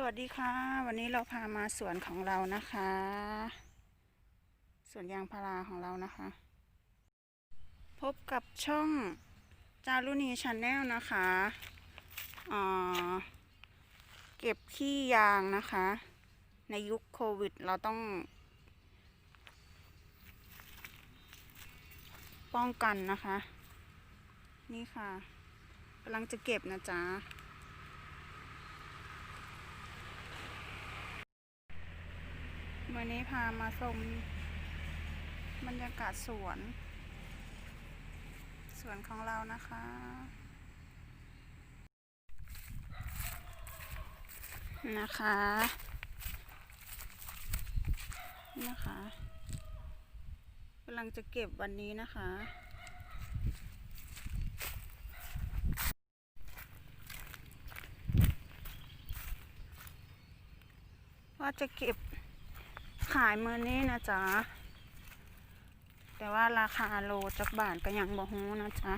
สวัสดีค่ะ วันนี้เราพามาสวนของเรานะคะ สวนยางพาราของเรานะคะ พบกับช่องจารุณีชาแนลนะคะเก็บขี้ยางนะคะ ในยุคโควิดเราต้อง ป้องกันนะคะ นี่ค่ะกำลังจะเก็บนะจ๊ะ วันนี้พามาชมบรรยากาศสวน สวนของเรานะคะ นะคะ นะคะกำลังจะเก็บวันนี้นะคะ ว่าจะเก็บ ขายมือนี้นะจ๊ะ แต่ว่าราคาโลจักบาทก็ยังบ่ฮู้นะจ๊ะ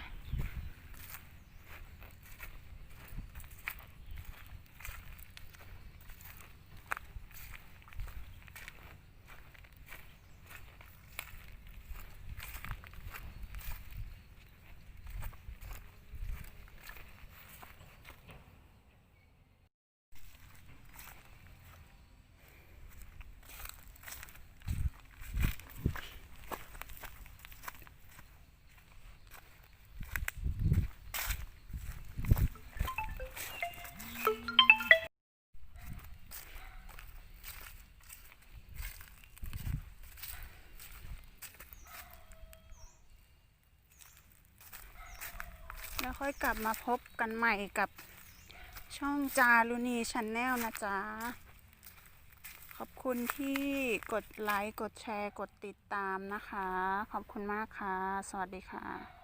แล้วค่อยกลับมาพบกันใหม่กับช่องจารุณีช n แนลนะจ๊ะ ขอบคุณที่กดไลค์ กดแชร์ กดติดตามนะคะ ขอบคุณมากค่ะ สวัสดีค่ะ